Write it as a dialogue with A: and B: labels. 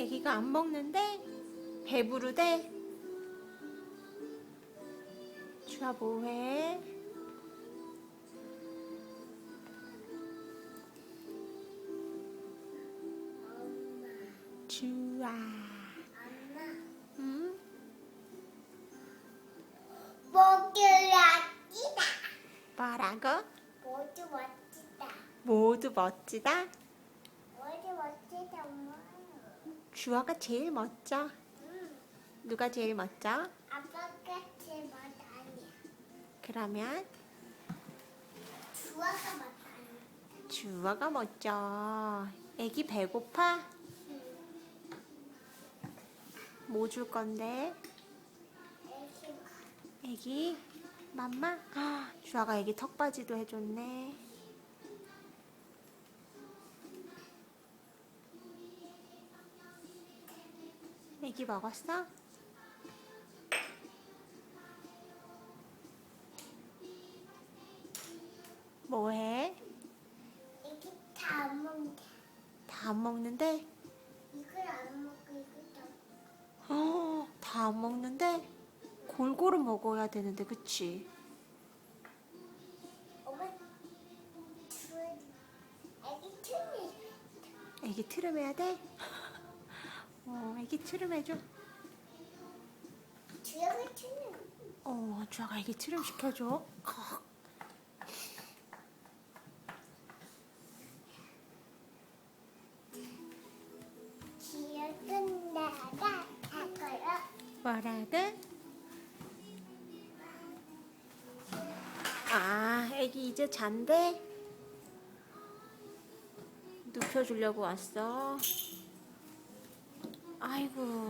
A: 애기가 안 먹는데 배부르대. 주아 뭐해? 주아. 응?
B: 목요일이다.
A: 뭐라고?
B: 모두 멋지다.
A: 모두 멋지다.
B: 모두 멋지다, 엄마.
A: 주아가 제일 멋져.
B: 응.
A: 누가 제일 멋져?
B: 아빠같이 멋 아니야.
A: 그러면
B: 주아가 멋 아니야.
A: 주아가 멋져. 애기 배고파?
B: 응.
A: 뭐 줄 건데?
B: 애기가.
A: 애기? 맘마? 아, 주아가 애기 턱받이도 해줬네. 애기 먹었어? 뭐해?
B: 애기 다안 먹는다.
A: 다안 먹는데?
B: 이걸 안 먹고 안
A: 어, 다 안 먹는데? 골고루 먹어야 되는데, 그치?
B: 엄마, 주 애기 틈이
A: 애기 트름 해야 돼? 어, 애기 트름 해줘.
B: 주아가 틈이
A: 어, 주아가 애기 트름 시켜줘. 컥.
B: 기억은 나가 할 거야.
A: 뭐라고? 아, 애기 이제 잔대? 눕혀주려고 왔어. 아이고.